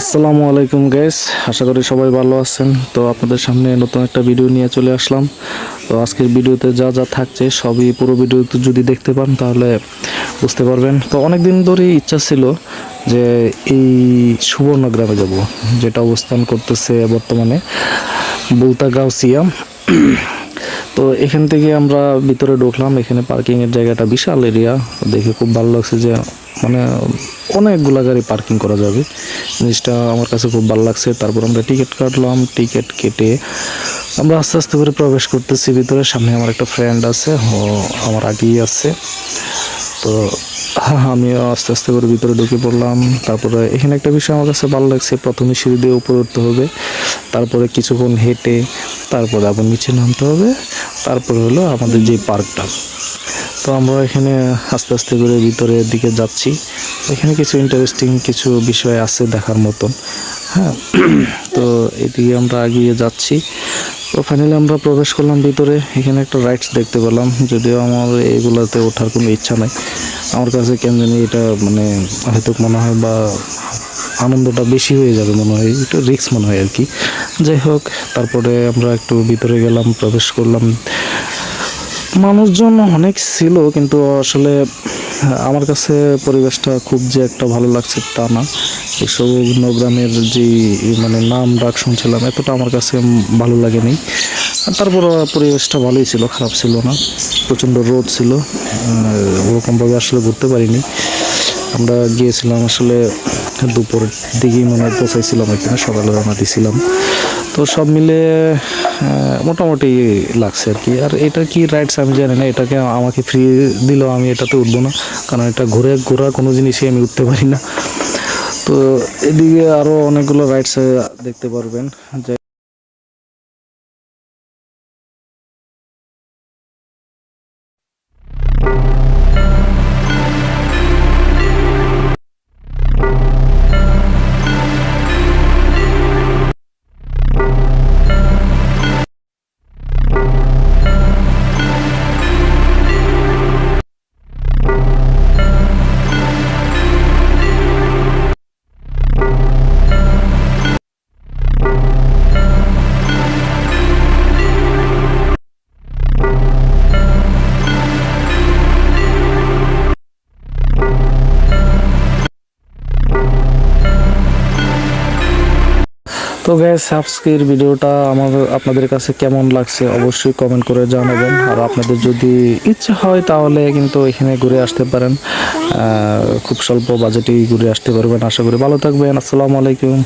আসসালামু আলাইকুম গ্যাস আশা করি সবাই ভালো আছেন। তো আপনাদের সামনে নতুন একটা ভিডিও নিয়ে চলে আসলাম। তো আজকের ভিডিওতে যা যা থাকছে, সবই পুরো ভিডিওতে যদি দেখতে পান, তাহলে বুঝতে পারবেন। তো অনেক দিন ধরেই ইচ্ছা ছিল যে এই সুবর্ণ গ্রামে যাব, যেটা অবস্থান করতেছে বর্তমানে বুলতা গাউসিয়া তো এখান থেকে আমরা ভিতরে ঢুকলাম। এখানে পার্কিং এর জায়গাটা বিশাল এরিয়া দেখে খুব ভালো লাগছে যে মানে অনেকগুলা গাড়ি পার্কিং করা যাবে। জিনিসটা আমার কাছে খুব ভালো লাগছে। তারপর আমরা টিকিট কাটলাম। টিকিট কেটে আমরা আস্তে আস্তে করে প্রবেশ করতেছি। ভিতরে সামনে আমার একটা ফ্রেন্ড আছে। ও আমার আগেই আছে। তো আমিও আস্তে আস্তে করে ভিতরে ঢুকে পড়লাম। তারপরে এখানে একটা বিষয় আমার কাছে ভালো লাগছে, প্রথমে সিঁড়ি দিয়ে উপরে উঠতে হবে, তারপরে কিছুক্ষণ হেঁটে, তারপরে আবার নিচে নামতে হবে, তারপরে হলো আমাদের যে পার্কটা। তো আমরা এখানে আস্তে আস্তে করে ভিতরের দিকে যাচ্ছি। এখানে কিছু ইন্টারেস্টিং কিছু বিষয় আছে দেখার মতন। হ্যাঁ তো এদিকে আমরা এগিয়ে যাচ্ছি। তো ফাইনালি আমরা প্রবেশ করলাম ভিতরে। এখানে একটা রাইডস দেখতে পেলাম। যদিও আমার এগুলাতে ওঠার কোনো ইচ্ছা নাই। আমার কাছে কেন জানি এটা মানে হয়তো মনে হয় বা আনন্দটা বেশি হয়ে যাবে মনে হয়। একটু রিক্স মনে হয় আর কি। যাই হোক, তারপরে আমরা একটু ভিতরে গেলাম, প্রবেশ করলাম। মানুষজন অনেক ছিল, কিন্তু আসলে, আমার কাছে পরিবেশটা খুব যে একটা ভালো লাগছে তা না। এসব গ্রামের যে মানে নাম ডাক শুনছিলাম, এতটা আমার কাছে ভালো লাগেনি। তারপর পরিবেশটা ভালোই ছিল, খারাপ ছিল না। প্রচণ্ড রোদ ছিল ওরকমভাবে আসলে ঘুরতে পারিনি। আমরা গিয়েছিলাম আসলে দুপুরের দিকেই মনে হয় পৌঁছাইছিলাম এখানে সকালে রওনা দিয়েছিলাম তো সব মিলে মোটামুটি লাগছে আর কি। আর এটা কি রাইটস আমি জানি না, এটাকে আমাকে ফ্রি দিলেও আমি এটাতে উঠবো না, কারণ এটা ঘুরে, ঘোরা কোনো জিনিসই আমি উঠতে পারি না। তো এদিকে আরও অনেকগুলো রাইডস দেখতে পারবেন। তো গ্যাস আজকের ভিডিওটা আমাদের, আপনাদের কাছে কেমন লাগছে অবশ্যই কমেন্ট করে জানাবেন। আর আপনাদের যদি ইচ্ছে হয় তাহলে কিন্তু এখানে ঘুরে আসতে পারেন। খুব স্বল্প বাজেটেই ঘুরে আসতে পারবেন, আশা করি। ভালো থাকবেন, আসসালামু আলাইকুম।